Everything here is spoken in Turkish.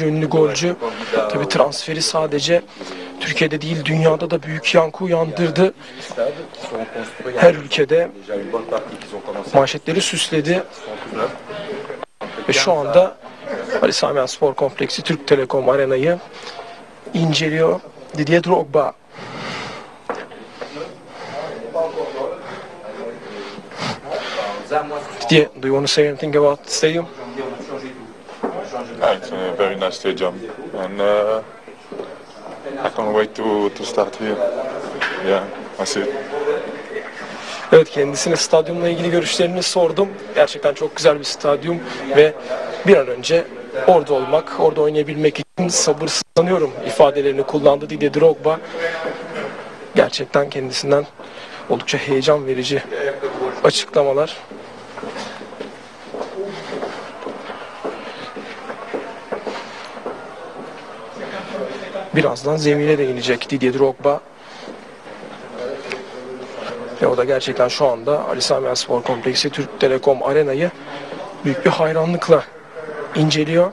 ünlü golcü. Tabi transferi sadece Türkiye'de değil dünyada da büyük yankı uyandırdı. Her ülkede manşetleri süsledi. Ve şu anda Ali Sami Spor Kompleksi Türk Telekom Arena'yı inceliyor. Didier Drogba. Didier, do you want to say anything about the stadium? İt's a very nice stadium, and uh, I can't wait to, to start here. Yeah, that's it. Evet kendisine stadyumla ilgili görüşlerini sordum. Gerçekten çok güzel bir stadyum ve bir an önce orada olmak, orada oynayabilmek için sabırsızlanıyorum ifadelerini kullandı Didier Drogba. Gerçekten kendisinden oldukça heyecan verici açıklamalar. Birazdan zemine de inecek Didier Drogba. Ve o da gerçekten şu anda Ali Sami Spor Kompleksi Türk Telekom Arena'yı büyük bir hayranlıkla inceliyor.